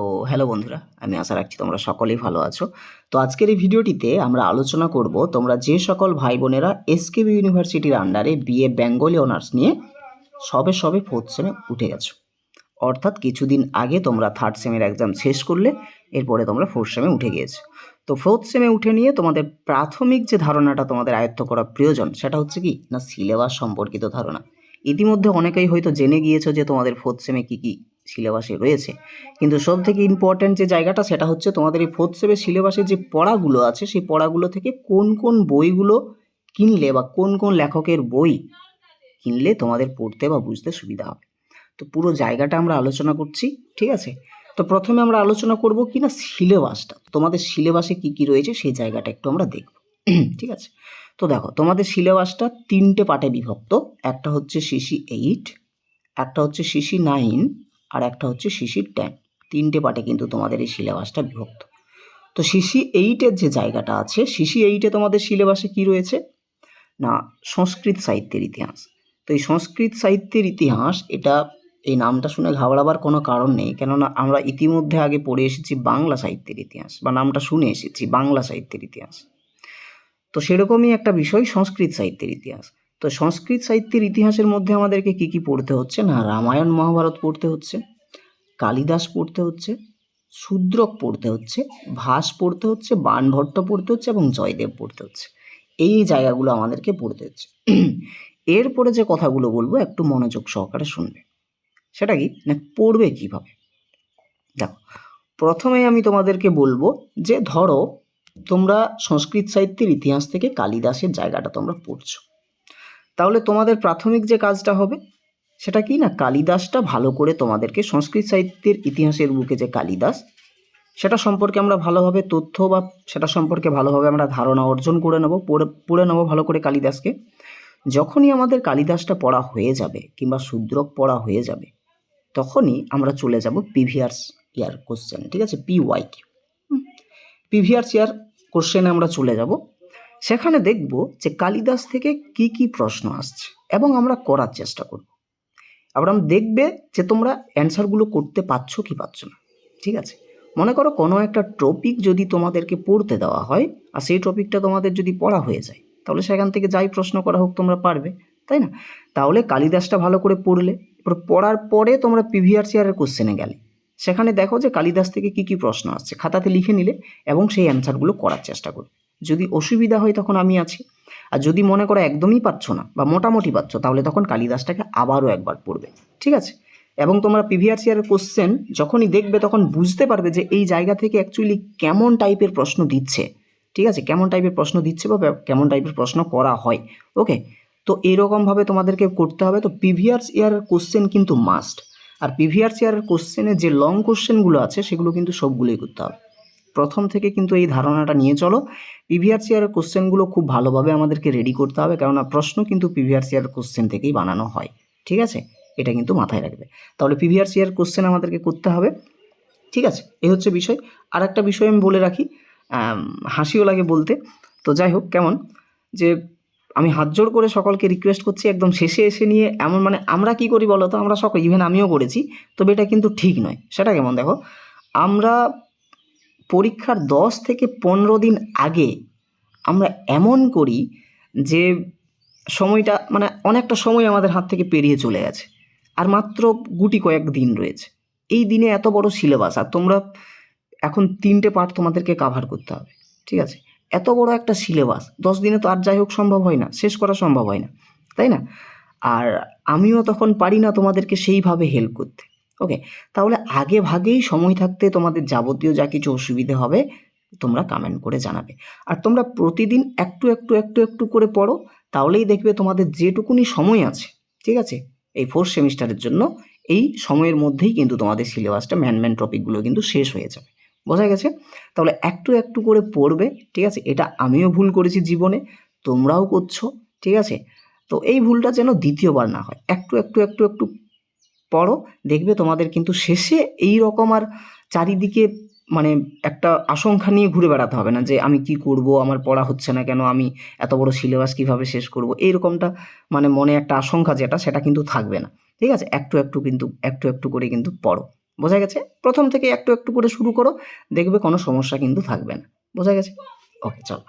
তো হ্যালো বন্ধুরা, আমি আশা রাখছি তোমরা সকলেই ভালো আছো। তো আজকের এই ভিডিওটিতে আমরা আলোচনা করব তোমরা যে সকল ভাই বোনেরা এসকেবি ইউনিভার্সিটির আন্ডারে বিএ বেঙ্গলি অনার্স নিয়ে সবে সবে ফোর্থ সেমে উঠে গেছো। অর্থাৎ কিছুদিন আগে তোমরা থার্ড সেমের এক্সাম শেষ করলে, এরপরে তোমরা ফোর্থ সেমে উঠে গিয়েছো। তো ফোর্থ সেমে উঠে নিয়ে তোমাদের প্রাথমিক যে ধারণাটা তোমাদের আয়ত্ত করা প্রয়োজন, সেটা হচ্ছে কি? না সিলেবাস সম্পর্কিত ধারণা। ইতিমধ্যে অনেকেই হয়তো জেনে গিয়েছো যে তোমাদের ফোর্থ সেমে কী কী সিলেবাসে রয়েছে। কিন্তু সব থেকে ইম্পর্ট্যান্ট যে জায়গাটা, সেটা হচ্ছে তোমাদের এই ফোর্থ সেমের সিলেবাসে যে পড়াগুলো আছে, সেই পড়াগুলো থেকে কোন কোন বইগুলো কিনলে বা কোন কোন লেখকের বই কিনলে তোমাদের পড়তে বা বুঝতে সুবিধা হবে। তো পুরো জায়গাটা আমরা আলোচনা করছি, ঠিক আছে? তো প্রথমে আমরা আলোচনা করব কি না সিলেবাসটা। তোমাদের সিলেবাসে কি কি রয়েছে, সেই জায়গাটা একটু আমরা দেখব, ঠিক আছে? তো দেখো, তোমাদের সিলেবাসটা তিনটে পার্টে বিভক্ত। একটা হচ্ছে সিসি এইট একটা হচ্ছে সিসি নাইন আর একটা হচ্ছে শিশির টেন তিনটে পার্টে কিন্তু তোমাদের এই সিলেবাসটা বিভক্ত। তো শিশি এইটের যে জায়গাটা আছে, শিশি এইটে তোমাদের সিলেবাসে কি রয়েছে? না, সংস্কৃত সাহিত্যের ইতিহাস। তো এই সংস্কৃত সাহিত্যের ইতিহাস, এটা, এই নামটা শুনে ঘাবড়াবার কোনো কারণ নেই। কেননা আমরা ইতিমধ্যে আগে পড়ে এসেছি বাংলা সাহিত্যের ইতিহাস, বা নামটা শুনে এসেছি বাংলা সাহিত্যের ইতিহাস। তো সেরকমই একটা বিষয় সংস্কৃত সাহিত্যের ইতিহাস। তো সংস্কৃত সাহিত্যের ইতিহাসের মধ্যে আমাদেরকে কি কি পড়তে হচ্ছে? না, রামায়ণ, মহাভারত পড়তে হচ্ছে, কালিদাস পড়তে হচ্ছে, শূদ্রক পড়তে হচ্ছে, ভাস পড়তে হচ্ছে বাণভট্ট পড়তে হচ্ছে এবং জয়দেব পড়তে হচ্ছে। এই জায়গাগুলো আমাদেরকে পড়তে হচ্ছে। এরপরে যে কথাগুলো বলব, একটু মনোযোগ সহকারে শুনবে। সেটা কি? না, পড়বে কীভাবে? দেখো, প্রথমে আমি তোমাদেরকে বলব যে ধরো, তোমরা সংস্কৃত সাহিত্যের ইতিহাস থেকে কালিদাসের জায়গাটা তোমরা পড়ছো। তাহলে তোমাদের প্রাথমিক যে কাজটা হবে, সেটা কি না কালিদাসটা ভালো করে তোমাদেরকে সংস্কৃত সাহিত্যের ইতিহাসের বুকে যে কালিদাস, সেটা সম্পর্কে আমরা ভালোভাবে তথ্য বা সেটা সম্পর্কে ভালোভাবে আমরা ধারণা অর্জন করে নেব, পড়ে পড়ে নেব ভালো করে কালিদাসকে। যখনই আমাদের কালিদাসটা পড়া হয়ে যাবে কিংবা শূদ্রক পড়া হয়ে যাবে, তখনই আমরা চলে যাব পিভিআরস ইয়ার কোশ্চেন ঠিক আছে? পি ওয়াই কিউ পিভিআরস ইয়ার কোশ্চেনে আমরা চলে যাব। সেখানে দেখব যে কালিদাস থেকে কি কি প্রশ্ন আসছে এবং আমরা করার চেষ্টা করব। আবার দেখবে যে তোমরা অ্যান্সারগুলো করতে পারছ কি পারছ না। ঠিক আছে? মনে করো কোনো একটা টপিক যদি তোমাদেরকে পড়তে দেওয়া হয়, আর সেই টপিকটা তোমাদের যদি পড়া হয়ে যায়, তাহলে সেখান থেকে যাই প্রশ্ন করা হোক তোমরা পারবে, তাই না? তাহলে কালিদাসটা ভালো করে পড়লে পড়ার পরে তোমরা পিভিআর চেয়ারের কোশ্চেনে গেলে, সেখানে দেখো যে কালিদাস থেকে কি কি প্রশ্ন আসছে, খাতাতে লিখে নিলে এবং সেই অ্যান্সারগুলো করার চেষ্টা করবে। যদি অসুবিধা হয় তখন আমি আছি। আর যদি মনে করো একদমই পারছ না বা মোটামুটি পাচ্ছ তাহলে তখন কালিদাসটাকে আবারও একবার পড়বে। ঠিক আছে? এবং তোমরা পিভিআর চেয়ারের কোশ্চেন যখনই দেখবে তখন বুঝতে পারবে যে এই জায়গা থেকে অ্যাকচুয়ালি কেমন টাইপের প্রশ্ন দিচ্ছে। ঠিক আছে? কেমন টাইপের প্রশ্ন দিচ্ছে বা কেমন টাইপের প্রশ্ন করা হয়। ওকে তো এরকমভাবে তোমাদেরকে করতে হবে। তো পিভিআর ইয়ারের কোশ্চেন কিন্তু মাস্ট আর পিভিআর ইয়ারের কোশ্চেনে যে লং কোশ্চেনগুলো আছে, সেগুলো কিন্তু সবগুলোই করতে হবে। প্রথম থেকে কিন্তু এই ধারণাটা নিয়ে চলো। পিভিআর চেয়ারের কোশ্চেনগুলো খুব ভালোভাবে আমাদেরকে রেডি করতে হবে, কেননা প্রশ্ন কিন্তু পিভিআর চেয়ারের কোশ্চেন থেকেই বানানো হয়, ঠিক আছে? এটা কিন্তু মাথায় রাখবে। তাহলে পিভিআর চেয়ার কোশ্চেন আমাদেরকে করতে হবে, ঠিক আছে? এই হচ্ছে বিষয়। আর একটা বিষয় আমি বলে রাখি হাসিও লাগে বলতে। তো যাই হোক, কেমন? যে আমি হাত জোর করে সকলকে রিকোয়েস্ট করছি, একদম শেষে এসে নিয়ে এমন মানে আমরা কি করি বলো তো? আমরা সকল ইভেন আমিও করেছি, তবে এটা কিন্তু ঠিক নয়। সেটা কেমন দেখো? আমরা পরীক্ষার দশ থেকে পনেরো দিন আগে আমরা এমন করি যে সময়টা মানে অনেকটা সময় আমাদের হাত থেকে পেরিয়ে চলে গেছে। আর মাত্র গুটি কয়েক দিন রয়েছে। এই দিনে এত বড় সিলেবাস, আর তোমরা এখন তিনটে পার্ট তোমাদেরকে কাভার করতে হবে, ঠিক আছে? এত বড় একটা সিলেবাস, দশ দিনে তো আর যাই হোক সম্ভব হয় না, শেষ করা সম্ভব হয় না, তাই না? আর আমিও তখন পারি না তোমাদেরকে সেইভাবে হেল্প করতে। ওকে তাহলে আগে ভাগেই সময় থাকতে তোমাদের যাবতীয় যা কিছু অসুবিধে হবে তোমরা কমেন্ট করে জানাবে। আর তোমরা প্রতিদিন একটু একটু একটু একটু করে পড়ো, তাহলেই দেখবে তোমাদের যেটুকুনি সময় আছে, ঠিক আছে? এই ফোর্থ সেমিস্টারের জন্য এই সময়ের মধ্যেই কিন্তু তোমাদের সিলেবাসটা ম্যান ম্যান টপিকগুলো কিন্তু শেষ হয়ে যাবে। বোঝা গেছে? তাহলে একটু একটু করে পড়বে, ঠিক আছে? এটা আমিও ভুল করেছি জীবনে, তোমরাও করছ, ঠিক আছে? তো এই ভুলটা যেন দ্বিতীয়বার না হয়, একটু একটু একটু একটু পড়ো, দেখবে তোমাদের কিন্তু শেষে এই রকম আর চারিদিকে মানে একটা আশঙ্কা নিয়ে ঘুরে বেড়াতে হবে না যে আমি কি করব, আমার পড়া হচ্ছে না কেন, আমি এত বড় সিলেবাস কীভাবে শেষ করব, এইরকমটা মানে মনে একটা আশঙ্কা যেটা, সেটা কিন্তু থাকবে না। ঠিক আছে? একটু একটু কিন্তু, একটু একটু করে কিন্তু পড়ো। বোঝা গেছে? প্রথম থেকে একটু একটু করে শুরু করো, দেখবে কোনো সমস্যা কিন্তু থাকবে না। বোঝা গেছে? ওকে চলো।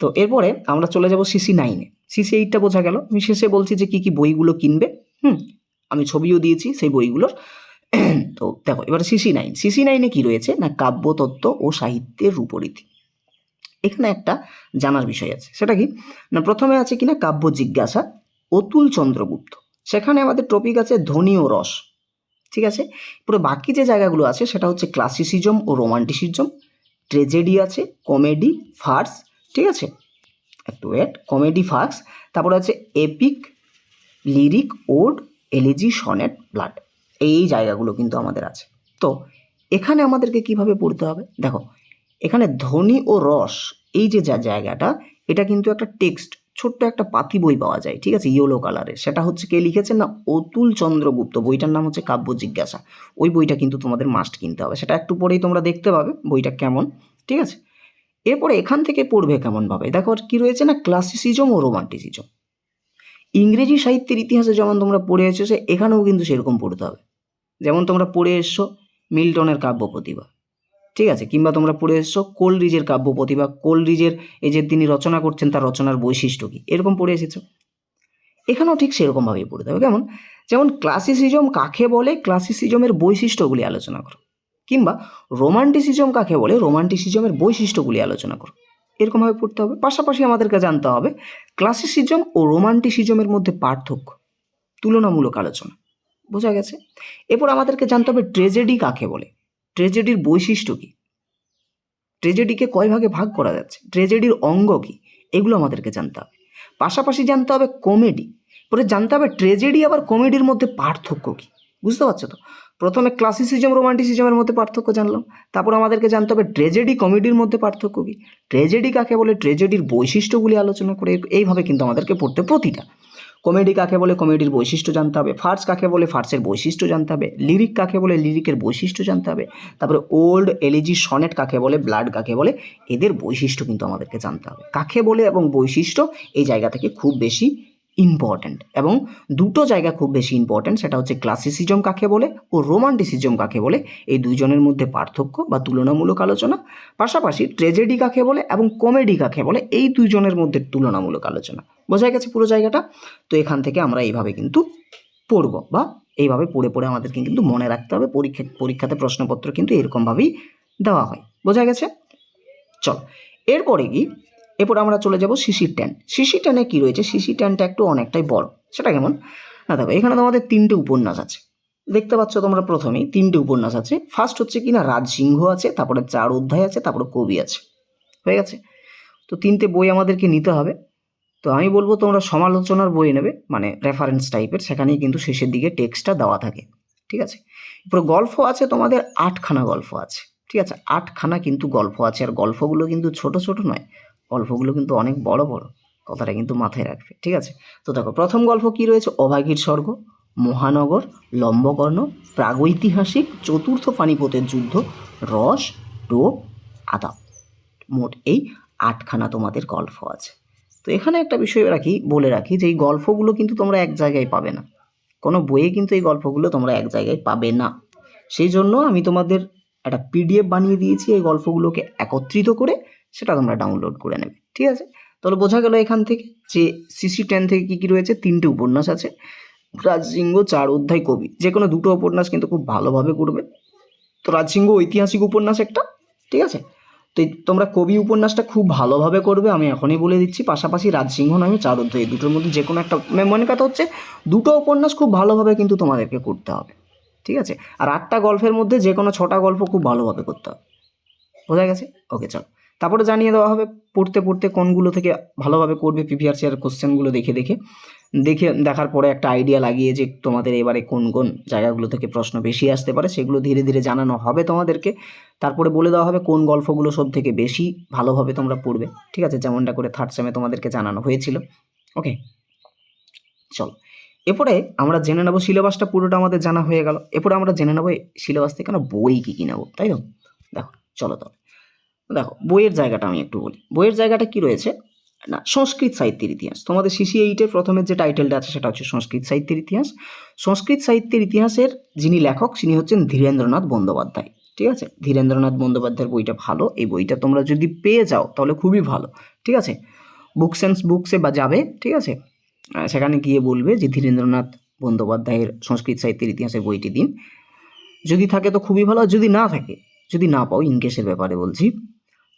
তো এরপরে আমরা চলে যাব সিসি নাইনে সিসি এইটটা বোঝা গেল। আমি শেষে বলছি যে কী কী বইগুলো কিনবে, হুম? আমি ছবিও দিয়েছি সেই বইগুলোর। তো দেখো, এবার সিসি নাইন সিসি নাইনে কি রয়েছে? না কাব্যতত্ত্ব ও সাহিত্যের রূপরীতি। এখানে একটা জানার বিষয় আছে। সেটা কি? না, প্রথমে আছে কিনা? কাব্য জিজ্ঞাসা, অতুল চন্দ্রগুপ্ত। সেখানে আমাদের টপিক আছে ধ্বনি ও রস। ঠিক আছে? পুরো বাকি যে জায়গাগুলো আছে, সেটা হচ্ছে ক্লাসিসিজম ও রোমান্টিসিজম ট্রেজেডি আছে কমেডি ফার্স ঠিক আছে? একটু ওয়েট কমেডি ফার্স তারপরে আছে epic lyric ode elegy sonnet ballad. এই জায়গাগুলো কিন্তু আমাদের আছে। তো এখানে আমাদেরকে কীভাবে পড়তে হবে? দেখো, এখানে ধ্বনি ও রস, এই যে যা জায়গাটা, এটা কিন্তু একটা টেক্সট, ছোট্ট একটা পাতি বই পাওয়া যায়, ঠিক আছে? ইয়েলো কালারের সেটা হচ্ছে কে লিখেছেন না? অতুল চন্দ্রগুপ্ত। বইটার নাম হচ্ছে কাব্য জিজ্ঞাসা। ওই বইটা কিন্তু তোমাদের মাস্ট কিনতে হবে। সেটা একটু পরেই তোমরা দেখতে পাবে বইটা কেমন, ঠিক আছে? এরপরে এখান থেকে পড়বে কেমনভাবে? দেখো কি রয়েছে না? ক্লাসিসিজম ও রোমান্টিসিজম ইংরেজি সাহিত্যের ইতিহাসে যেমন তোমরা পড়ে এসেছ এখানেও কিন্তু সেরকম পড়তে হবে। যেমন তোমরা পড়ে এসছো মিল্টনের কাব্য প্রতিভা, ঠিক আছে? কিংবা তোমরা পড়ে এসছো কোলরিজের কাব্য প্রতিভা, কোলরিজের এই যে তিনি রচনা করছেন, তার রচনার বৈশিষ্ট্য কী? এরকম পড়ে এসেছ? এখানেও ঠিক সেরকমভাবেই পড়তে হবে। কেমন? যেমন ক্লাসিসিজম কাকে বলে? ক্লাসিসিজমের বৈশিষ্ট্যগুলি আলোচনা করো। কিংবা রোমান্টিসিজম কাকে বলে? রোমান্টিসিজমের বৈশিষ্ট্যগুলি আলোচনা করো। এরকমভাবে পড়তে হবে। পাশাপাশি আমাদেরকে জানতে হবে, ক্লাসিসিজম ও রোমান্টিসিজমের মধ্যে পার্থক্য, তুলনামূলক আলোচনা, বোঝা গেছে? এরপর আমাদেরকে জানতে হবে ট্রেজেডি কাকে বলে? ট্রেজেডির বৈশিষ্ট্য কী? ট্রেজেডিকে কয় ভাগে ভাগ করা যাচ্ছে? ট্রেজেডির অঙ্গ কী? এগুলো আমাদেরকে জানতে হবে। পাশাপাশি জানতে হবে কমেডি, পরে জানতে হবে ট্রেজেডি আবার কমেডির মধ্যে পার্থক্য কী? বুঝতে পারছ তো? প্রথমে ক্লাসিসিজম রোমান্টিসিজমের মধ্যে পার্থক্য জানলাম। তারপর আমাদেরকে জানতে হবে ট্রেজেডি কমেডির মধ্যে পার্থক্য কী? ট্রেজেডি কাকে বলে? ট্রেজেডির বৈশিষ্ট্যগুলি আলোচনা করে এইভাবে কিন্তু আমাদেরকে পড়তে প্রতিটা। কমেডি কাকে বলে? কমেডির বৈশিষ্ট্য জানতে হবে। ফার্স কাকে বলে? ফার্সের বৈশিষ্ট্য জানতে হবে। লিরিক কাকে বলে? লিরিকের বৈশিষ্ট্য জানতে হবে। তারপরে ওল্ড এলিজি সনেট কাকে বলে? ব্লাড কাকে বলে? এদের বৈশিষ্ট্য কিন্তু আমাদেরকে জানতে হবে। কাকে বলে এবং বৈশিষ্ট্য এই জায়গা থেকে খুব বেশি ইম্পর্ট্যান্ট এবং দুটো জায়গা খুব বেশি ইম্পর্ট্যান্ট সেটা হচ্ছে ক্লাসিসিজম কাকে বলে ও রোমান্টিসিজম কাকে বলে, এই দুজনের মধ্যে পার্থক্য বা তুলনামূলক আলোচনা। পাশাপাশি ট্রেজেডি কাকে বলে এবং কমেডি কাকে বলে, এই দুজনের মধ্যে তুলনামূলক আলোচনা। বোঝা গেছে পুরো জায়গাটা? তো এখান থেকে আমরা এইভাবে কিন্তু পড়ব বা এইভাবে পড়ে পড়ে আমাদেরকে কিন্তু মনে রাখতে হবে, পরীক্ষা, পরীক্ষাতে প্রশ্নপত্র কিন্তু এরকমভাবেই দেওয়া হয়। বোঝা গেছে? চল, এরপরে কি এরপর আমরা চলে যাব সিসি ট্যান। সিসি ট্যানে কী রয়েছে? সিসি ট্যানটা একটু অনেকটাই বড়। সেটা কেমন? না, দেখো, এখানে তোমাদের তিনটে উপন্যাস আছে। দেখতে পাচ্ছ তোমরা প্রথমেই তিনটে উপন্যাস আছে। ফার্স্ট হচ্ছে কি না, রাজসিংহ আছে, তারপরে চার অধ্যায় আছে, তারপরে কবি আছে। হয়ে গেছে? তো তিনটে বই আমাদেরকে নিতে হবে। তো আমি বলব তোমরা সমালোচনার বই নেবে মানে রেফারেন্স টাইপের সেখানেই কিন্তু শেষের দিকে টেক্সটটা দেওয়া থাকে। ঠিক আছে? এরপর গল্প আছে তোমাদের আটখানা গল্প আছে। ঠিক আছে? আটখানা কিন্তু গল্প আছে, আর গল্পগুলো কিন্তু ছোট ছোট নয়। গল্পগুলো কিন্তু অনেক বড় বড়, কথাটা কিন্তু মাথায় রাখবে, ঠিক আছে? তো দেখো, প্রথম গল্প কি রয়েছে? অভাগীর স্বর্গ, মহানগর, লম্বকর্ণ, প্রাগৈতিহাসিক, চতুর্থ পানিপথের যুদ্ধ, রস টোপ আদাব। মোট এই আটখানা তোমাদের গল্প আছে। তো এখানে একটা বিষয় রাখি, বলে রাখি যে এই গল্পগুলো কিন্তু তোমরা এক জায়গায় পাবে না। কোনো বইয়ে কিন্তু এই গল্পগুলো তোমরা এক জায়গায় পাবে না। সেই জন্য আমি তোমাদের একটা পিডিএফ বানিয়ে দিয়েছি এই গল্পগুলোকে একত্রিত করে সেটা তোমরা ডাউনলোড করে নেবে, ঠিক আছে? তাহলে বোঝা গেল এখান থেকে যে সিসি টেন থেকে কী কী রয়েছে? তিনটে উপন্যাস আছে। রাজসিংহ চার অধ্যায়, কবি। যে কোনো দুটো উপন্যাস কিন্তু খুব ভালোভাবে করবে। তো রাজসিংহ ঐতিহাসিক উপন্যাস একটা, ঠিক আছে? তো তোমরা কবি উপন্যাসটা খুব ভালোভাবে করবে, আমি এখনই বলে দিচ্ছি। পাশাপাশি রাজসিংহ নামে চার অধ্যায় দুটোর মধ্যে যে কোনো একটা মনে কথা হচ্ছে, দুটো উপন্যাস খুব ভালোভাবে কিন্তু তোমাদেরকে করতে হবে, ঠিক আছে? আর আটটা গল্পের মধ্যে যে কোনো ছটা গল্প খুব ভালোভাবে করতে হবে। বোঝা গেছে? ওকে, চল। তারপরে জানিয়ে দেওয়া হবে পড়তে পড়তে কোনগুলো থেকে ভালোভাবে করবে পিপিআরসি আর কোশ্চেনগুলো দেখে দেখে। দেখে দেখার পরে একটা আইডিয়া লাগিয়ে যে তোমাদের এবারে কোন কোন জায়গাগুলো থেকে প্রশ্ন বেশি আসতে পারে, সেগুলো ধীরে ধীরে জানানো হবে তোমাদেরকে। তারপরে বলে দেওয়া হবে কোন গল্পগুলো সব থেকে বেশি ভালোভাবে তোমরা পড়বে। ঠিক আছে? যেমনটা করে থার্ড সেমে তোমাদেরকে জানানো হয়েছিল। ওকে চলো। এরপরে আমরা জেনে নেব সিলেবাসটা পুরোটা আমাদের জানা হয়ে গেল। এরপরে আমরা জেনে নেব সিলেবাস থেকে আমরা বই কী কী নেব, তাই তো? দেখো, চলো তবে দেখো, বইয়ের জায়গাটা আমি একটু বলি। বইয়ের জায়গাটা কি রয়েছে? না, সংস্কৃত সাহিত্যের ইতিহাস। তোমাদের সিসি এইটের প্রথমের যে টাইটেলটা আছে, সেটা হচ্ছে সংস্কৃত সাহিত্যের ইতিহাস। সংস্কৃত সাহিত্যের ইতিহাসের যিনি লেখক তিনি হচ্ছেন ধীরেন্দ্রনাথ বন্দ্যোপাধ্যায়। ঠিক আছে? ধীরেন্দ্রনাথ বন্দ্যোপাধ্যায়ের বইটা ভালো। এই বইটা তোমরা যদি পেয়ে যাও, তাহলে খুবই ভালো। ঠিক আছে? বুক সেন্স বুকসে বা যাবে, ঠিক আছে? সেখানে গিয়ে বলবে যে ধীরেন্দ্রনাথ বন্দ্যোপাধ্যায়ের সংস্কৃত সাহিত্যের ইতিহাসের বইটি দিন। যদি থাকে তো খুবই ভালো যদি না থাকে, যদি না পাও ইনকেসের ব্যাপারে বলছি।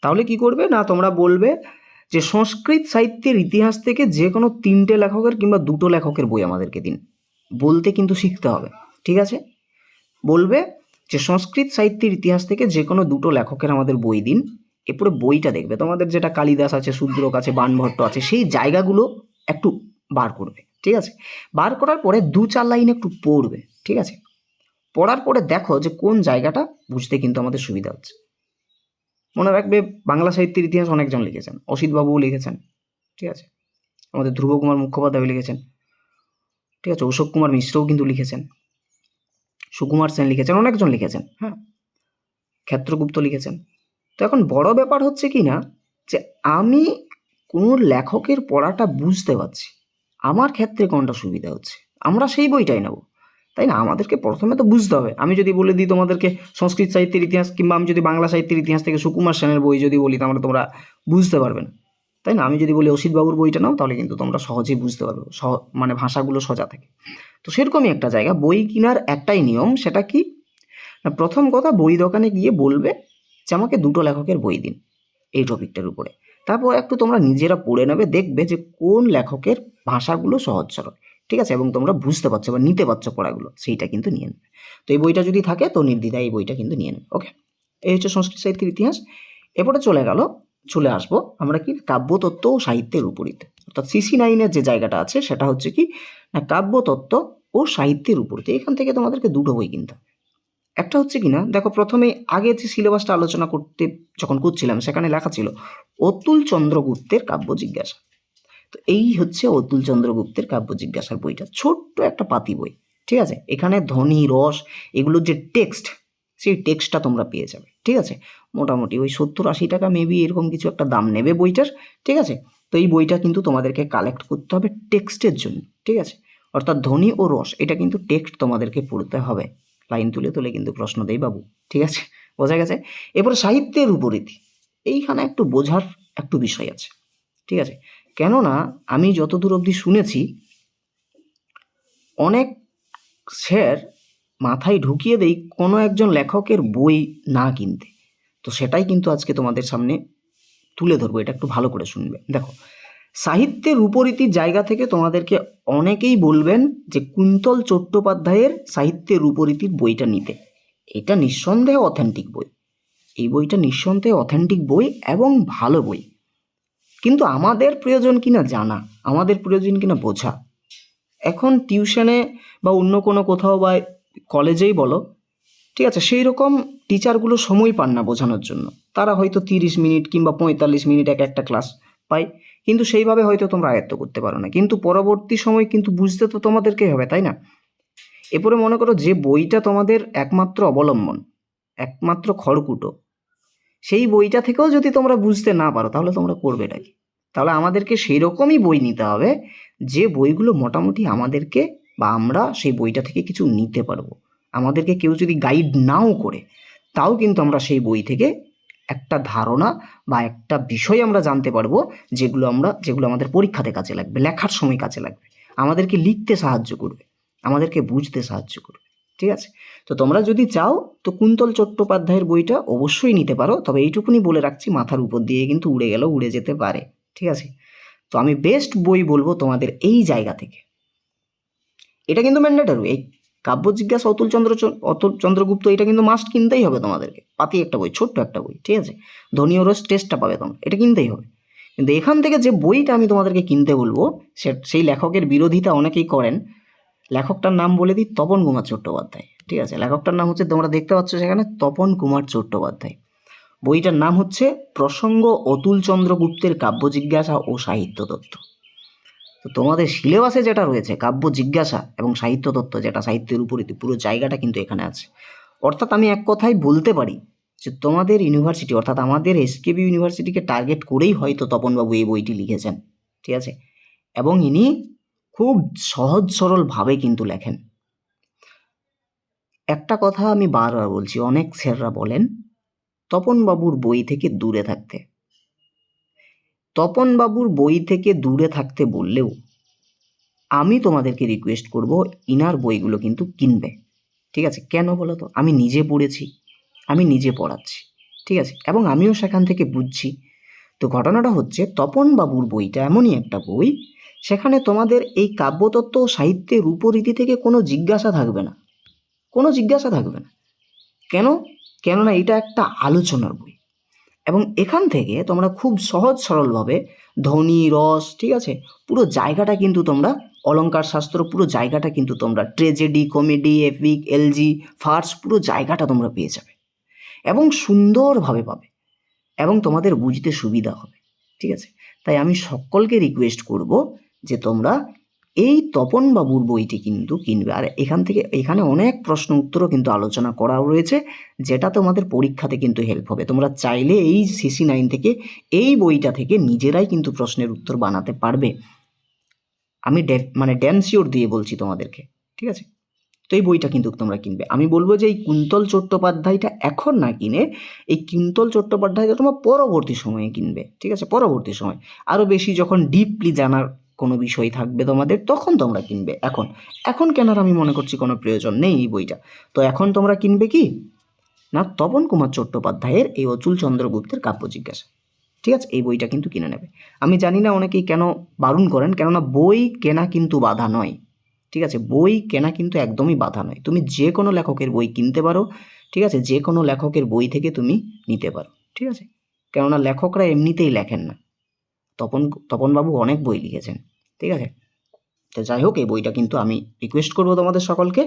তাহলে কি করবে? না, তোমরা বলবে যে সংস্কৃত সাহিত্যের ইতিহাস থেকে যে কোনো তিনটে লেখকের কিংবা দুটো লেখকের বই আমাদেরকে দিন। বলতে কিন্তু শিখতে হবে, ঠিক আছে? বলবে যে সংস্কৃত সাহিত্যের ইতিহাস থেকে যে কোনো দুটো লেখকের আমাদের বই দিন। এরপরে বইটা দেখবে। তোমাদের যেটা কালিদাস আছে, শূদ্রক আছে, বাণভট্ট আছে, সেই জায়গাগুলো একটু বার করবে, ঠিক আছে? বার করার পরে দু চার লাইন একটু পড়বে, ঠিক আছে? পড়ার পরে দেখো যে কোন জায়গাটা বুঝতে কিন্তু আমাদের সুবিধা হচ্ছে। মনে রাখবে বাংলা সাহিত্যের ইতিহাস অনেকজন লিখেছেন। অসিতবাবুও লিখেছেন, ঠিক আছে? আমাদের ধ্রুব কুমার মুখোপাধ্যায় লিখেছেন, ঠিক আছে? অশোক কুমার মিশ্রও কিন্তু লিখেছেন, সুকুমার সেন লিখেছেন, অনেকজন লিখেছেন হ্যাঁ? ক্ষেত্রগুপ্ত লিখেছেন। তো এখন বড় ব্যাপার হচ্ছে কি না, যে আমি কোনো লেখকের পড়াটা বুঝতে পারছি, আমার ক্ষেত্রে কোনটা সুবিধা হচ্ছে, আমরা সেই বইটাই নেব। তাই না? আমাদেরকে প্রথমে তো বুঝতে হবে। আমি যদি বলে দিই তোমাদেরকে সংস্কৃত সাহিত্যের ইতিহাস কিংবা আমি যদি বাংলা সাহিত্যের ইতিহাস থেকে সুকুমার সেনের বই যদি বলি, তাহলে তোমরা বুঝতে পারবে না। তাই না? আমি যদি বলি অসিত বাবুর বইটা নাও, তাহলে কিন্তু তোমরা সহজেই বুঝতে পারবে মানে ভাষাগুলো সোজা থাকে। তো সেরকমই একটা জায়গা। বই কেনার একটাই নিয়ম, সেটা কি? না, প্রথম কথা, বই দোকানে গিয়ে বলবে যে, আমাকে দুটো লেখকের বই দিন এই টপিকটার উপরে। তারপর একটু তোমরা নিজেরা পড়ে নেবে, দেখবে যে কোন লেখকের ভাষাগুলো সহজ সরল ঠিক আছে? এবং তোমরা বুঝতে পারছ বা নিতে পারছ পড়াগুলো, সেইটা কিন্তু নিয়ে নেবে। তো এই বইটা যদি থাকে, তো নির্দ্বিধায় এই বইটা কিন্তু নিয়ে নেবে ওকে এই হচ্ছে সংস্কৃত সাহিত্যের ইতিহাস। এরপরে চলে গেল, চলে আসব আমরা কি? কাব্যতত্ত্ব ও সাহিত্যের উপরিতে অর্থাৎ সিসি নাইনের যে জায়গাটা আছে, সেটা হচ্ছে কি? না কাব্যতত্ত্ব ও সাহিত্যের উপরিতে এখান থেকে তোমাদেরকে দুটো বই কিনতে একটা হচ্ছে কি না? দেখো, প্রথমে আগে যে সিলেবাসটা আলোচনা করতে যখন করছিলাম, সেখানে লেখা ছিল, অতুল চন্দ্রগুপ্তের কাব্য জিজ্ঞাসা। তো এই হচ্ছে অতুল চন্দ্রগুপ্তের কাব্য জিজ্ঞাসার বইটা। ছোট্ট একটা পাতি বই, ঠিক আছে? এখানে ধ্বনি, রস এগুলোর যে টেক্সট সেই টেক্সটটা তোমরা পেয়ে যাবে, ঠিক আছে? মোটামুটি ওই সত্তর আশি টাকা মেবি এরকম কিছু একটা দাম নেবে বইটার, ঠিক আছে? তো এই বইটা কিন্তু তোমাদেরকে কালেক্ট করতে হবে টেক্সটের জন্য, ঠিক আছে? অর্থাৎ ধ্বনি ও রস, এটা কিন্তু টেক্সট তোমাদেরকে পড়তে হবে। লাইন তুলে তুলে কিন্তু প্রশ্ন দেই বাবু, ঠিক আছে? বোঝা গেছে? এরপরে সাহিত্যের উপরীতি, এইখানে একটু বোঝার একটু বিষয় আছে, ঠিক আছে? কেননা আমি যতদূর অবধি শুনেছি, অনেক স্যার মাথায় ঢুকিয়ে দেই কোনো একজন লেখকের বই না কিনতে। তো সেটাই কিন্তু আজকে তোমাদের সামনে তুলে ধরবো, এটা একটু ভালো করে শুনবে। দেখো, সাহিত্যের উপরীতির জায়গা থেকে তোমাদেরকে অনেকেই বলবেন যে কুন্তল চট্টোপাধ্যায়ের সাহিত্যের উপরীতির বইটা নিতে। এটা নিঃসন্দেহে অথেন্টিক বই। এই বইটা নিঃসন্দেহে অথেন্টিক বই এবং ভালো বই। কিন্তু আমাদের প্রয়োজন কিনা জানা, আমাদের প্রয়োজন কিনা বোঝা। এখন টিউশনে বা অন্য কোনো কোথাও বা কলেজেই বলো, ঠিক আছে সেই রকম টিচারগুলো সময় পান না বোঝানোর জন্য। তারা হয়তো তিরিশ মিনিট কিংবা পঁয়তাল্লিশ মিনিট এক একটা ক্লাস পায়, কিন্তু সেইভাবে হয়তো তোমরা আয়ত্ত করতে পারো না। কিন্তু পরবর্তী সময় কিন্তু বুঝতে তো তোমাদেরকেই হবে, তাই না? এরপরে মনে করো যে বইটা তোমাদের একমাত্র অবলম্বন, একমাত্র খড়কুটো সেই বইটা থেকেও যদি তোমরা বুঝতে না পারো, তাহলে তোমরা করবেটা কি? তাহলে আমাদেরকে সেই রকমই বই নিতে হবে, যে বইগুলো মোটামুটি আমাদেরকে বা আমরা সেই বইটা থেকে কিছু নিতে পারব। আমাদেরকে কেউ যদি গাইড নাও করে, তাও কিন্তু আমরা সেই বই থেকে একটা ধারণা বা একটা বিষয় আমরা জানতে পারব, যেগুলো আমরা, যেগুলো আমাদের পরীক্ষাতে কাজে লাগবে, লেখার সময় কাজে লাগবে। আমাদেরকে লিখতে সাহায্য করবে, আমাদেরকে বুঝতে সাহায্য করবে। ঠিক আছে? তো তোমরা যদি চাও, তো কুন্তল চট্টোপাধ্যায়ের বইটা অবশ্যই নিতে পারো। তবে এইটুকুনি বলে রাখছি, মাথার উপর দিয়ে কিন্তু উড়ে গেলেও উড়ে যেতে পারে। ঠিক আছে? তো আমি বেস্ট বই বলব তোমাদের এই জায়গা থেকে। এটা কিন্তু ম্যান্ডেটারি এই কাব্য জিজ্ঞাসা অতুল চন্দ্র অতুল চন্দ্রগুপ্ত, এটা কিন্তু মাস্ট কিনতেই হবে তোমাদেরকে। পাতি একটা বই, ছোট্ট একটা বই, ঠিক আছে? ধনীয় রস টেস্টটা পাবে তোমরা। এটা কিনতেই হবে। কিন্তু এখান থেকে যে বইটা আমি তোমাদেরকে কিনতে বলব, সে, সেই লেখকের বিরোধিতা অনেকেই করেন। লেখকটার নাম বলে দিই তপন কুমার চট্টোপাধ্যায়। ঠিক আছে? লেখকটার নাম হচ্ছে, তোমরা দেখতে পাচ্ছ সেখানে তপন কুমার চট্টোপাধ্যায়। বইটার নাম হচ্ছে, প্রসঙ্গ অতুল চন্দ্রগুপ্তের কাব্য জিজ্ঞাসা ও সাহিত্য তত্ত্ব। তো তোমাদের সিলেবাসে যেটা রয়েছে, কাব্য জিজ্ঞাসা এবং সাহিত্য তত্ত্ব যেটা সাহিত্যের উপরে পুরো জায়গাটা কিন্তু এখানে আছে। অর্থাৎ আমি এক কথায় বলতে পারি যে তোমাদের ইউনিভার্সিটি, অর্থাৎ আমাদের এসকেবি ইউনিভার্সিটিকে টার্গেট করেই হয়তো তপনবাবু এই বইটি লিখেছেন। ঠিক আছে? এবং ইনি খুব সহজ সরলভাবে কিন্তু লেখেন। একটা কথা আমি বারবার বলছি, অনেক স্যাররা বলেন, তপনবাবুর বই থেকে দূরে থাকতে। তপনবাবুর বই থেকে দূরে থাকতে বললেও আমি তোমাদেরকে রিকোয়েস্ট করব, ইনার বইগুলো কিন্তু কিনবে। ঠিক আছে? কেন বলো তো? আমি নিজে পড়েছি, আমি নিজে পড়াচ্ছি। ঠিক আছে? এবং আমিও সেখান থেকে বুঝছি। তো ঘটনাটা হচ্ছে, তপনবাবুর বইটা এমনই একটা বই সেখানে তোমাদের এই কাব্যতত্ত্ব ও সাহিত্যের রূপরীতি থেকে কোনো জিজ্ঞাসা থাকবে না। কোনো জিজ্ঞাসা থাকবে না। কেন? কেননা এটা একটা আলোচনার বই। এবং এখান থেকে তোমরা খুব সহজ সরলভাবে ধ্বনি, রস, ঠিক আছে? পুরো জায়গাটা কিন্তু তোমরা, অলঙ্কার শাস্ত্র পুরো জায়গাটা কিন্তু তোমরা, tragedy, comedy, epic, elegy, farce পুরো জায়গাটা তোমরা পেয়ে যাবে। এবং সুন্দরভাবে পাবে। এবং তোমাদের বুঝতে সুবিধা হবে। ঠিক আছে? তাই আমি সকলকে রিকোয়েস্ট করব যে তোমরা এই তপনবাবুর বইটি কিন্তু কিনবে। আর এখান থেকে, এখানে অনেক প্রশ্ন উত্তরও কিন্তু আলোচনা করা রয়েছে, যেটা তোমাদের পরীক্ষাতে কিন্তু হেল্প হবে। তোমরা চাইলে এই সিসি নাইন থেকে এই বইটা থেকে নিজেরাই কিন্তু প্রশ্নের উত্তর বানাতে পারবে। আমি মানে ড্যান শিওর দিয়ে বলছি তোমাদেরকে, ঠিক আছে? তো এই বইটা কিন্তু তোমরা কিনবে। আমি বলব যে এই কুন্তল চট্টোপাধ্যায়টা এখন না কিনে, এই কুন্তল চট্টোপাধ্যায়টা তোমরা পরবর্তী সময়ে কিনবে, ঠিক আছে? পরবর্তী সময়। আরও বেশি যখন ডিপলি জানার কোনো বিষয় থাকবে তোমাদের, তখন তোমরা কিনবে। এখন এখন কেনার আমি মনে করছি কোনো প্রয়োজন নেই এই বইটা? তো এখন তোমরা কিনবে কি? না, তপন কুমার চট্টোপাধ্যায়ের এই অচুল চন্দ্রগুপ্তের কাব্য জিজ্ঞাসা। ঠিক আছে, এই বইটা কিন্তু কিনে নেবে। আমি জানি না অনেকেই কেন বারণ করেন, কেননা বই কেনা কিন্তু বাধা নয়। ঠিক আছে, বই কেনা কিন্তু একদমই বাধা নয়। তুমি যে কোনো লেখকের বই কিনতে পারো, ঠিক আছে, যে কোনো লেখকের বই থেকে তুমি নিতে পারো। ঠিক আছে, কেননা লেখকরা এমনিতেই লেখেন না। তপন, তপনবাবু অনেক বই লিখেছেন, ঠিক আছে? তো যাই হোক, এই বইটা কিন্তু আমি রিকোয়েস্ট করব তোমাদের সকলকে।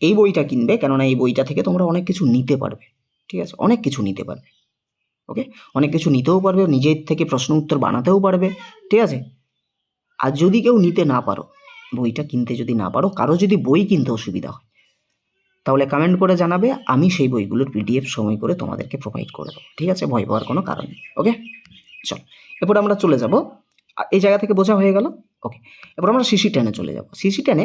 এই বইটা কিনবে, কেননা এই বইটা থেকে তোমরা অনেক কিছু নিতে পারবে, ঠিক আছে? অনেক কিছু নিতে পারবে, ওকে? অনেক কিছু নিতেও পারবে, নিজের থেকে প্রশ্ন উত্তর বানাতেও পারবে, ঠিক আছে? আর যদি কেউ নিতে না পারো, বইটা কিনতে যদি না পারো, কারও যদি বই কিনতে অসুবিধা হয়, তাহলে কমেন্ট করে জানাবে, আমি সেই বইগুলোর পিডিএফ সময় করে তোমাদেরকে প্রোভাইড করে দেবো, ঠিক আছে? ভয় পাওয়ার কোনো কারণ নেই, ওকে? চল। এরপর আমরা চলে যাব। এই জায়গা থেকে বোঝা হয়ে গেল। ওকে, এরপর আমরা সিসি টেনে চলে যাব। সিসি টেনে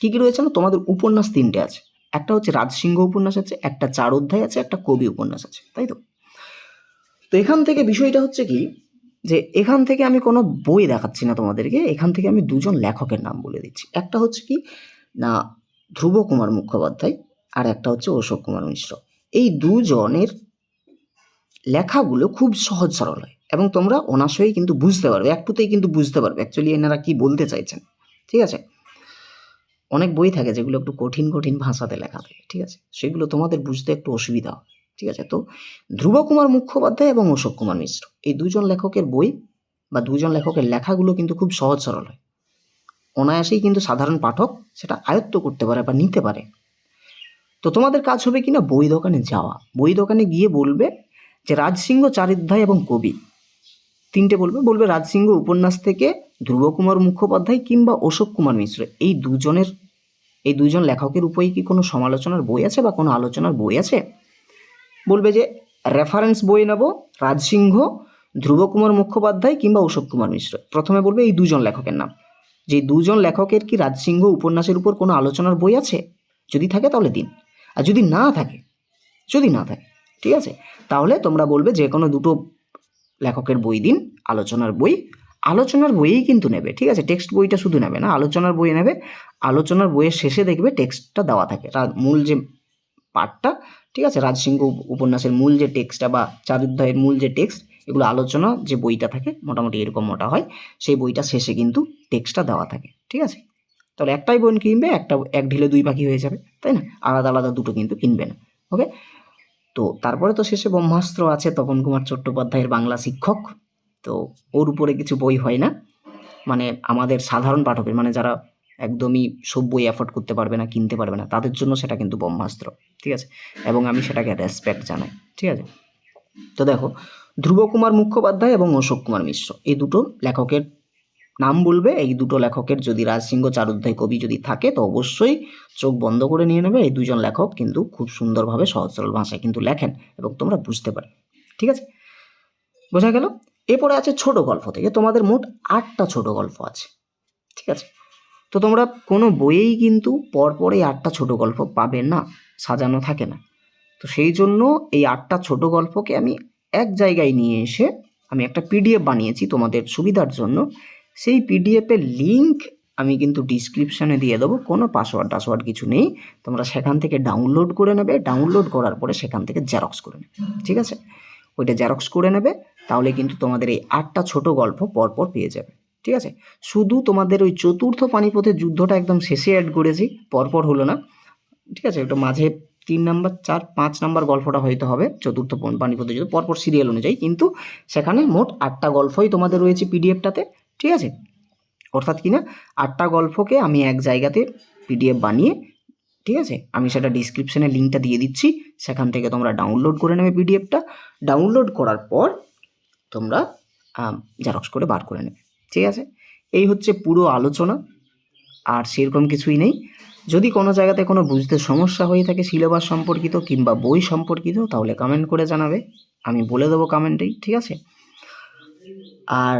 কী কী রয়েছে না? তোমাদের উপন্যাস তিনটে আছে। একটা হচ্ছে রাজসিংহ উপন্যাস আছে, একটা চার অধ্যায় আছে, একটা কবি উপন্যাস আছে, তাই তো? তো এখান থেকে বিষয়টা হচ্ছে কি যে, এখান থেকে আমি কোনো বই দেখাচ্ছি না তোমাদেরকে, এখান থেকে আমি দুজন লেখকের নাম বলে দিচ্ছি। একটা হচ্ছে কি না, ধ্রুব কুমার মুখোপাধ্যায় আর একটা হচ্ছে অশোক কুমার মিশ্র। এই দুজনের লেখাগুলো খুব সহজ সরল হয়। এবং তোমরা অনাশয়েই কিন্তু বুঝতে পারবে, একটুতেই কিন্তু বুঝতে পারবে। অ্যাকচুয়ালি এনারা কি বলতে চাইছেন, ঠিক আছে? অনেক বই থাকে যেগুলো একটু কঠিন কঠিন ভাষাতে লেখা থাকে, ঠিক আছে? সেগুলো তোমাদের বুঝতে একটু অসুবিধা হয়, ঠিক আছে? তো ধ্রুব কুমার মুখোপাধ্যায় এবং অশোক কুমার মিশ্র, এই দুজন লেখকের বই বা দুজন লেখকের লেখাগুলো কিন্তু খুব সহজ সরল হয়। অনায়াসেই কিন্তু সাধারণ পাঠক সেটা আয়ত্ত করতে পারে বা নিতে পারে। তো তোমাদের কাজ হবে কি না বই দোকানে যাওয়া। বই দোকানে গিয়ে বলবে যে রাজসিংহ, চারিধ্যায় এবং কবি তিনটে বলবে বলবে রাজসিংহ উপন্যাস থেকে ধ্রুবকুমার মুখোপাধ্যায় কিংবা অশোক কুমার মিশ্র। এই দুজনের, এই দুজন লেখকের উপরেই কি কোনো সমালোচনার বই আছে বা কোনো আলোচনার বই আছে? বলবে যে রেফারেন্স বই নেব, রাজসিংহ, ধ্রুবকুমার মুখোপাধ্যায় কিংবা অশোক কুমার মিশ্র। প্রথমে বলবে এই দুজন লেখকের নাম। যে দুজন লেখকের কি রাজসিংহ উপন্যাসের উপর কোনো আলোচনার বই আছে? যদি থাকে তাহলে দিন। আর যদি না থাকে, যদি না থাকে, ঠিক আছে? তাহলে তোমরা বলবে যে কোনো দুটো লেখকের বই দিন, আলোচনার বই। আলোচনার বইয়েই কিন্তু নেবে, ঠিক আছে? টেক্সট বইটা শুধু নেবে না, আলোচনার বই নেবে। আলোচনার বইয়ের শেষে দেখবে টেক্সটটা দেওয়া থাকে। মূল যে পার্টটা ঠিক আছে? রাজসিংহ উপ- উপন্যাসের মূল যে টেক্সটটা বা চারুধ্যায়ের মূল যে টেক্সট, এগুলো আলোচনা যে বইটা থাকে, মোটামুটি এরকম মোটা হয়, সেই বইটা শেষে কিন্তু টেক্সটটা দেওয়া থাকে, ঠিক আছে? তাহলে একটাই বই কিনবে, একটা এক ঢিলে দুই পাখি হয়ে যাবে, তাই না? আলাদা আলাদা দুটো কিন্তু কিনবে না, ওকে? তো তারপরে তো শেষে ব্রহ্মাস্ত্র আছে, তপন কুমার চট্টোপাধ্যায়ের বাংলা শিক্ষক। তো ওর উপরে কিছু বই হয় না। মানে আমাদের সাধারণ পাঠকের মানে যারা একদমই সব বই অ্যাফোর্ড করতে পারবে না, কিনতে পারবে না, তাদের জন্য সেটা কিন্তু ব্রহ্মাস্ত্র, ঠিক আছে? এবং আমি সেটাকে রেসপেক্ট জানাই, ঠিক আছে? তো দেখো ধ্রুবকুমার মুখোপাধ্যায় এবং অশোক কুমার মিশ্র, এই দুটো লেখকের নাম বলবে, এই দুটো লেখকের যদি রাজসিংহ চারুধ্যায় কবি যদি থাকে, তো অবশ্যই চোখ বন্ধ করে নিয়ে নেবে। এই দুজন লেখক কিন্তু খুব সুন্দরভাবে সহজ সরল ভাষায় কিন্তু লেখেন এবং তোমরা বুঝতে পারো। ঠিক আছে? বোঝা গেল? এরপরে আছে ছোট গল্প থেকে। তোমাদের মোট আটটা ছোট গল্প আছে। ঠিক আছে? তো তোমরা কোনো বইয়েই কিন্তু পরপর এই আটটা ছোট গল্প পাবে না, সাজানো থাকে না। তো সেই জন্য এই আটটা ছোট গল্পকে আমি এক জায়গায় নিয়ে এসে আমি একটা পিডিএফ বানিয়েছি তোমাদের সুবিধার জন্য। সেই পিডিএফের লিঙ্ক আমি কিন্তু ডিসক্রিপশানে দিয়ে দেবো, কোনো পাসওয়ার্ড টাসওয়ার্ড কিছু নেই। তোমরা সেখান থেকে ডাউনলোড করে নেবে ডাউনলোড করার পরে সেখান থেকে জেরক্স করে নেবে, ঠিক আছে? ওইটা জেরক্স করে নেবে, তাহলে কিন্তু তোমাদের এই আটটা ছোট গল্প পরপর পেয়ে যাবে, ঠিক আছে? শুধু তোমাদের ওই চতুর্থ পানিপথের যুদ্ধটা একদম শেষে অ্যাড করেছি, পরপর হলো না, ঠিক আছে? ওটা মাঝে তিন নাম্বার, চার, পাঁচ নাম্বার গল্পটা হয়তো হবে, চতুর্থ পন- পানিপথের যুদ্ধ, পরপর সিরিয়াল অনুযায়ী, কিন্তু সেখানে মোট আটটা গল্পই তোমাদের রয়েছে পিডিএফটাতে ঠিক আছে? অর্থাৎ কি না? আটটা গল্পকে আমি এক জায়গাতে পিডিএফ বানিয়ে, ঠিক আছে? আমি সেটা ডিসক্রিপশানে লিঙ্কটা দিয়ে দিচ্ছি, সেখান থেকে তোমরা ডাউনলোড করে নেবে পিডিএফটা ডাউনলোড করার পর তোমরা জেরক্স করে বার করে নেবে, ঠিক আছে? এই হচ্ছে পুরো আলোচনা, আর সেরকম কিছুই নেই। যদি কোনো জায়গাতে কোনো বুঝতে সমস্যা হয়ে থাকে সিলেবাস সম্পর্কিত কিংবা বই সম্পর্কিত, তাহলে কমেন্ট করে জানাবে, আমি বলে দেবো কমেন্টেই ঠিক আছে? আর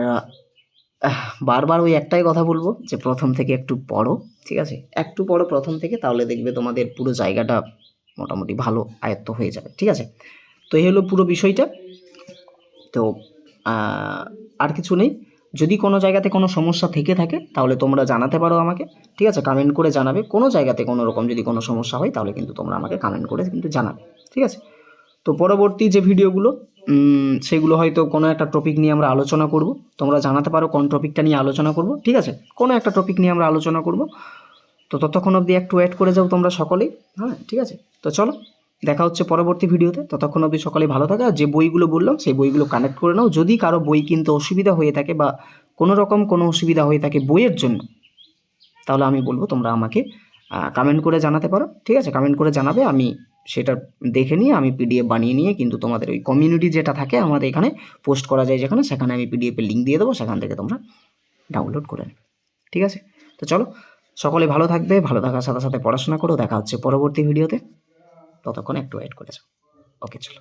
বারবার ওই একটাই কথা বলব যে প্রথম থেকে একটু পড়ো, ঠিক আছে? একটু পড়ো প্রথম থেকে, তাহলে দেখবে তোমাদের পুরো জায়গাটা মোটামুটি ভালো আয়ত্ত হয়ে যাবে, ঠিক আছে? তো এই হলো পুরো বিষয়টা। তো আর কিছু নেই। যদি কোনো জায়গাতে কোনো সমস্যা থেকে থাকে, তাহলে তোমরা জানাতে পারো আমাকে, ঠিক আছে? কমেন্ট করে জানাবে। কোনো জায়গাতে কোনো রকম যদি কোনো সমস্যা হয়, তাহলে কিন্তু তোমরা আমাকে কমেন্ট করে কিন্তু জানাবে, ঠিক আছে? তো পরবর্তী যে ভিডিওগুলো সেগুলো হয়তো কোনো একটা টপিক নিয়ে আমরা আলোচনা করব। তোমরা জানাতে পারো কোন টপিকটা নিয়ে আলোচনা করব, ঠিক আছে? কোনো একটা টপিক নিয়ে আমরা আলোচনা করব। তো ততক্ষণ অবধি একটু ওয়েট করে যাও তোমরা সকলেই হ্যাঁ ঠিক আছে? তো চলো, দেখা হচ্ছে পরবর্তী ভিডিওতে। ততক্ষণ অবধি সকলেই ভালো থাকে। আর যে বইগুলো বললাম, সেই বইগুলো কানেক্ট করে নাও। যদি কারও বই কিনতে অসুবিধা হয়ে থাকে বা কোনো রকম কোনো অসুবিধা হয়ে থাকে বইয়ের জন্য, তাহলে আমি বলব তোমরা আমাকে কমেন্ট করে জানাতে পারো। ঠিক আছে? কমেন্ট করে জানাবে, আমি সেটা দেখে নিয়ে আমি পিডিএফ বানিয়ে নিয়ে কিন্তু তোমাদের ওই কমিউনিটি যেটা থাকে আমাদের এখানে পোস্ট করা যায় যেখানে, সেখানে আমি পিডিএফের লিঙ্ক দিয়ে দেবো, সেখান থেকে তোমরা ডাউনলোড করে ঠিক আছে? তো চলো, সকলে ভালো থাকবে, ভালো থাকার সাথে সাথে পড়াশোনা করো, দেখা হচ্ছে পরবর্তী ভিডিওতে ততক্ষণ একটু ওয়েট করে যাও। ওকে চলো।